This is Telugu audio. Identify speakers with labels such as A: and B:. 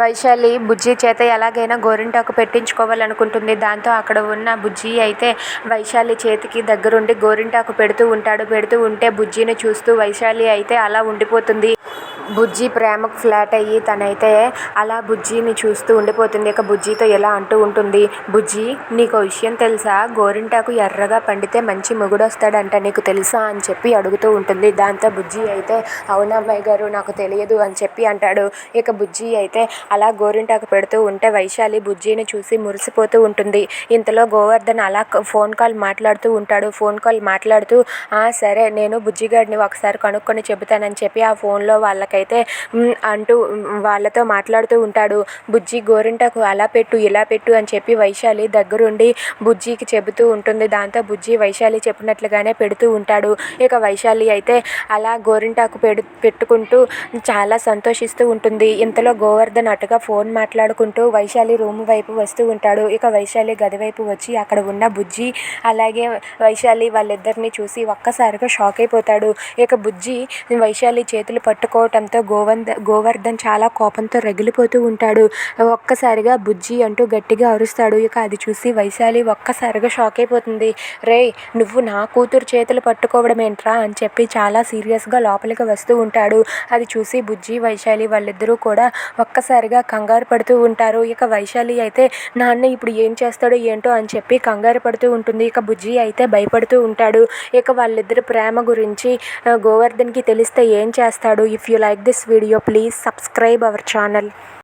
A: వైశాలి బుజ్జి చేత ఎలాగైనా గోరింటాకు పెట్టించుకోవాలనుకుంటుంది. దాంతో అక్కడ ఉన్న బుజ్జి అయితే వైశాలి చేతికి దగ్గరుండి గోరింటాకు పెడుతూ ఉంటాడు. పెడుతూ ఉంటే బుజ్జిని చూస్తూ వైశాలి అయితే అలా ఉండిపోతుంది. బుజ్జి ప్రేమకు ఫ్లాట్ అయ్యి తనైతే అలా బుజ్జిని చూస్తూ ఉండిపోతుంది. ఇక బుజ్జితో ఎలా అంటూ ఉంటుంది బుజ్జి నీకు విషయం తెలుసా? గోరింటాకు ఎర్రగా పండితే మంచి మొగుడొస్తాడంట నీకు తెలుసా? అని చెప్పి అడుగుతూ ఉంటుంది. దాంతో బుజ్జి అయితే అవునా అమ్మాయి గారు నాకు తెలియదు అని చెప్పి అంటాడు. ఇక బుజ్జి అయితే అలా గోరింటాకు పెడుతూ ఉంటే వైశాలి బుజ్జిని చూసి మురిసిపోతూ ఉంటుంది. ఇంతలో గోవర్ధన్ అలా ఫోన్ కాల్ మాట్లాడుతూ ఉంటాడు. ఫోన్ కాల్ మాట్లాడుతూ సరే నేను బుజ్జిగాడిని ఒకసారి కనుక్కొని చెబుతానని చెప్పి ఆ ఫోన్లో వాళ్ళకి నాకైతే అంటూ వాళ్ళతో మాట్లాడుతూ ఉంటాడు. బుజ్జి గోరింటాకు అలా పెట్టు ఇలా పెట్టు అని చెప్పి వైశాలి దగ్గరుండి బుజ్జికి చెబుతూ ఉంటుంది. దాంతో బుజ్జి వైశాలి చెప్పినట్లుగానే పెడుతూ ఉంటాడు. ఇక వైశాలి అయితే అలా గోరింటాకు పెడు పెట్టుకుంటూ చాలా సంతోషిస్తూ ఉంటుంది. ఇంతలో గోవర్ధన్ అటుగా ఫోన్ మాట్లాడుకుంటూ వైశాలి రూమ్ వైపు వస్తూ ఉంటాడు. ఇక వైశాలి గది వైపు వచ్చి అక్కడ ఉన్న బుజ్జి అలాగే వైశాలి వాళ్ళిద్దరిని చూసి ఒక్కసారిగా షాక్ అయిపోతాడు. ఇక బుజ్జి వైశాలి చేతులు పట్టుకోవటం పట్టుకోవటంతో గోవంద గోవర్ధన్ చాలా కోపంతో రగిలిపోతూ ఉంటాడు. ఒక్కసారిగా బుజ్జి అంటూ గట్టిగా అరుస్తాడు. ఇక అది చూసి వైశాలి ఒక్కసారిగా షాక్ అయిపోతుంది. రే నువ్వు నా కూతురు చేతులు పట్టుకోవడం ఏంట్రా అని చెప్పి చాలా సీరియస్గా లోపలికి వస్తూ ఉంటాడు. అది చూసి బుజ్జి వైశాలి వాళ్ళిద్దరూ కూడా ఒక్కసారిగా కంగారు పడుతూ ఉంటారు. ఇక వైశాలి అయితే నాన్న ఇప్పుడు ఏం చేస్తాడో ఏంటో అని చెప్పి కంగారు పడుతూ ఉంటుంది. ఇక బుజ్జి అయితే భయపడుతూ ఉంటాడు. ఇక వాళ్ళిద్దరు ప్రేమ గురించి గోవర్ధన్కి తెలిస్తే ఏం చేస్తాడు? If you like like this video please subscribe our channel.